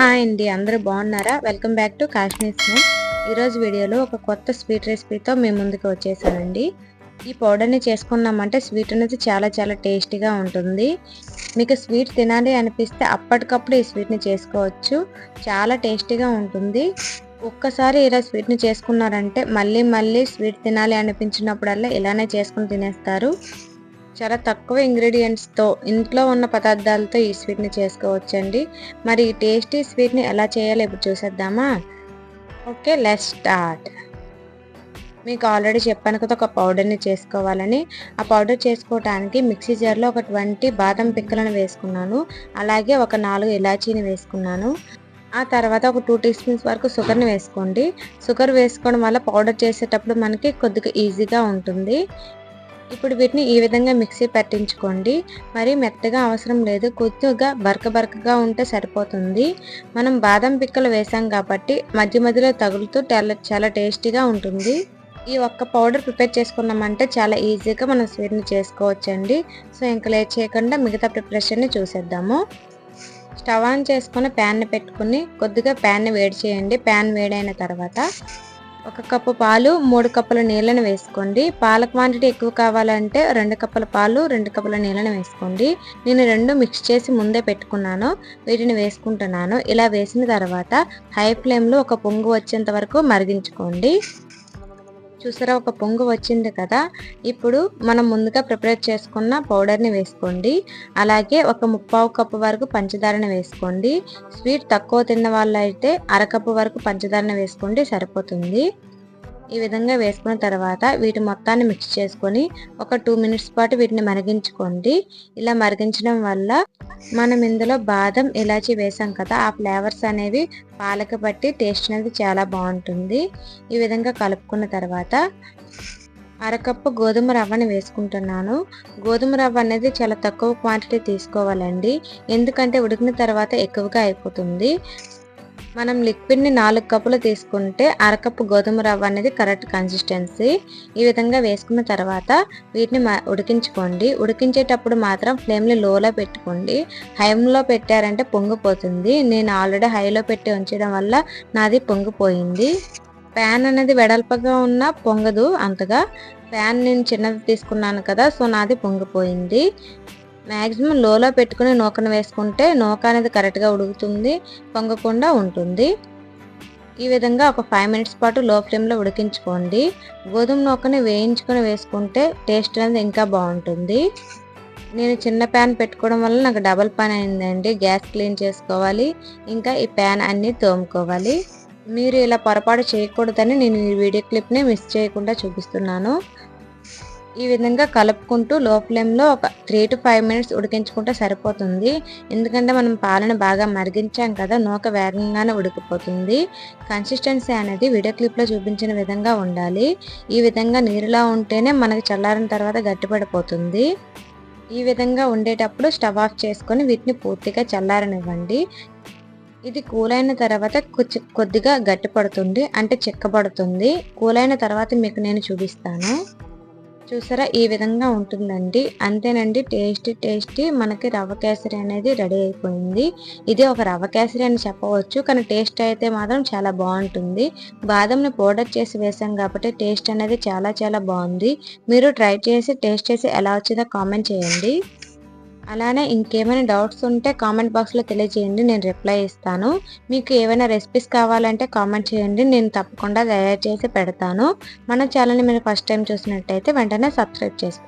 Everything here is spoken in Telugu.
హాయ్ అండి అందరూ బాగున్నారా? వెల్కమ్ బ్యాక్ టు కాశ్మీర్ స్మూన్ ఈరోజు వీడియోలో ఒక కొత్త స్వీట్ రెసిపీతో మేము ముందుకు వచ్చేసానండి. ఈ పౌడర్ని చేసుకున్నామంటే స్వీట్ అనేది చాలా చాలా టేస్టీగా ఉంటుంది. మీకు స్వీట్ తినాలి అనిపిస్తే అప్పటికప్పుడు ఈ స్వీట్ని చేసుకోవచ్చు. చాలా టేస్టీగా ఉంటుంది. ఒక్కసారి ఇలా స్వీట్ని చేసుకున్నారంటే మళ్ళీ మళ్ళీ స్వీట్ తినాలి అనిపించినప్పుడల్లా ఇలానే చేసుకుని తినేస్తారు. చాలా తక్కువ ఇంగ్రీడియంట్స్తో ఇంట్లో ఉన్న పదార్థాలతో ఈ స్వీట్ని చేసుకోవచ్చండి. మరి ఈ టేస్టీ స్వీట్ని ఎలా చేయాలో ఇప్పుడు చూసేద్దామా? ఓకే లెస్ స్టార్ట్ మీకు ఆల్రెడీ చెప్పాను కదా ఒక పౌడర్ని చేసుకోవాలని. ఆ పౌడర్ చేసుకోవడానికి మిక్సీ జార్లో ఒక ట్వంటీ బాదం పిక్కలను వేసుకున్నాను. అలాగే ఒక నాలుగు ఇలాచీని వేసుకున్నాను. ఆ తర్వాత ఒక టూ టీ స్పూన్స్ వరకు షుగర్ని వేసుకోండి. షుగర్ వేసుకోవడం వల్ల పౌడర్ చేసేటప్పుడు మనకి కొద్దిగా ఈజీగా ఉంటుంది. ఇప్పుడు వీటిని ఈ విధంగా మిక్సీ పట్టించుకోండి. మరి మెత్తగా అవసరం లేదు. కొద్దిగా బరక బరకగా ఉంటే సరిపోతుంది. మనం బాదం పిక్కలు వేసాం కాబట్టి మధ్య మధ్యలో తగులుతూ చాలా టేస్టీగా ఉంటుంది. ఈ ఒక్క పౌడర్ ప్రిపేర్ చేసుకున్నామంటే చాలా ఈజీగా మనం స్వీట్ని చేసుకోవచ్చండి. సో ఇంకా లేట్ చేయకుండా మిగతా ప్రిపరేషన్ని చూసేద్దాము. స్టవ్ ఆన్ చేసుకుని ప్యాన్ని పెట్టుకుని కొద్దిగా ప్యాన్ని వేడి చేయండి. ప్యాన్ వేడైన తర్వాత ఒక కప్పు పాలు మూడు కప్పుల నీళ్ళని వేసుకోండి. పాల క్వాంటిటీ ఎక్కువ కావాలంటే రెండు కప్పుల పాలు రెండు కప్పుల నీళ్ళని వేసుకోండి. నేను రెండు మిక్స్ చేసి ముందే పెట్టుకున్నాను. వీటిని వేసుకుంటున్నాను. ఇలా వేసిన తర్వాత హై ఫ్లేమ్లో ఒక పొంగు వచ్చేంత వరకు మరిగించుకోండి. చూసారా ఒక పొంగు వచ్చింది కదా? ఇప్పుడు మనం ముందుగా ప్రిపేర్ చేసుకున్న పౌడర్ని వేసుకోండి. అలాగే ఒక ముప్పావు కప్పు వరకు పంచదారని వేసుకోండి. స్వీట్ తక్కువ తిన్న వాళ్ళు అయితే అరకప్పు వరకు పంచదారని వేసుకోండి సరిపోతుంది. ఈ విధంగా వేసుకున్న తర్వాత వీటి మొత్తాన్ని మిక్స్ చేసుకొని ఒక టూ మినిట్స్ పాటు వీటిని మరిగించుకోండి. ఇలా మరిగించడం వల్ల మనం ఇందులో బాదం ఇలాచి వేసాం కదా ఆ ఫ్లేవర్స్ అనేవి పాలక పట్టి టేస్ట్ అనేది చాలా బాగుంటుంది. ఈ విధంగా కలుపుకున్న తర్వాత అరకప్పు గోధుమ రవ్వని వేసుకుంటున్నాను. గోధుమ రవ్వ అనేది చాలా తక్కువ క్వాంటిటీ తీసుకోవాలండి. ఎందుకంటే ఉడికిన తర్వాత ఎక్కువగా అయిపోతుంది. మనం లిక్విడ్ని నాలుగు కప్పులు తీసుకుంటే అరకప్పు గోధుమ రవ్వ అనేది కరెక్ట్ కన్సిస్టెన్సీ ఈ విధంగా వేసుకున్న తర్వాత వీటిని ఉడికించుకోండి. ఉడికించేటప్పుడు మాత్రం ఫ్లేమ్ని లోలో పెట్టుకోండి. హైలో పెట్టారంటే పొంగిపోతుంది. నేను ఆల్రెడీ హైలో పెట్టి ఉంచడం వల్ల నాది పొంగిపోయింది. ప్యాన్ అనేది వెడల్పగా ఉన్న పొంగదు అంతగా. ప్యాన్ నేను చిన్నది తీసుకున్నాను కదా సో నాది పొంగిపోయింది. మ్యాక్సిమం లోలో పెట్టుకుని నూకను వేసుకుంటే నూక అనేది కరెక్ట్గా ఉడుకుతుంది పొంగకుండా ఉంటుంది. ఈ విధంగా ఒక ఫైవ్ మినిట్స్ పాటు లో ఫ్లేమ్లో ఉడికించుకోండి. గోధుమ నూకని వేయించుకొని వేసుకుంటే టేస్ట్ అనేది ఇంకా బాగుంటుంది. నేను చిన్న ప్యాన్ పెట్టుకోవడం వల్ల నాకు డబల్ ప్యాన్ అయిందండి. గ్యాస్ క్లీన్ చేసుకోవాలి. ఇంకా ఈ ప్యాన్ అన్నీ తోముకోవాలి. మీరు ఇలా పొరపాటు చేయకూడదని నేను ఈ వీడియో క్లిప్ని మిస్ చేయకుండా చూపిస్తున్నాను. ఈ విధంగా కలుపుకుంటూ లో ఫ్లేమ్లో ఒక త్రీ టు ఫైవ్ మినిట్స్ ఉడికించుకుంటే సరిపోతుంది. ఎందుకంటే మనం పాలను బాగా మరిగించాం కదా నూక వేగంగానే ఉడికిపోతుంది. కన్సిస్టెన్సీ అనేది వీడియో క్లిప్లో చూపించిన విధంగా ఉండాలి. ఈ విధంగా నీరులా ఉంటేనే మనకి చల్లారిన తర్వాత గట్టిపడిపోతుంది. ఈ విధంగా ఉండేటప్పుడు స్టవ్ ఆఫ్ చేసుకొని వీటిని పూర్తిగా చల్లారనివ్వండి. ఇది కూలైన తర్వాత కొద్దిగా గట్టిపడుతుంది అంటే చెక్కబడుతుంది. కూలైన తర్వాత మీకు నేను చూపిస్తాను. చూసారా? ఈ విధంగా ఉంటుందండి. అంతేనండి టేస్టీ టేస్టీ మనకి రవ్వ కేసరి అనేది రెడీ అయిపోయింది. ఇది ఒక రవ్వ కేసరి అని చెప్పవచ్చు కానీ టేస్ట్ అయితే మాత్రం చాలా బాగుంటుంది. బాదంని పౌడర్ చేసి వేసాం కాబట్టి టేస్ట్ అనేది చాలా చాలా బాగుంది. మీరు ట్రై చేసి టేస్ట్ చేసి ఎలా వచ్చిందో కామెంట్ చేయండి. అలానే ఇంకేమైనా డౌట్స్ ఉంటే కామెంట్ బాక్స్లో తెలియజేయండి నేను రిప్లై ఇస్తాను. మీకు ఏమైనా రెసిపీస్ కావాలంటే కామెంట్ చేయండి నేను తప్పకుండా తయారు చేసి పెడతాను. మన ఛానల్ని మీరు ఫస్ట్ టైం చూసినట్టయితే వెంటనే సబ్స్క్రైబ్ చేసుకోండి.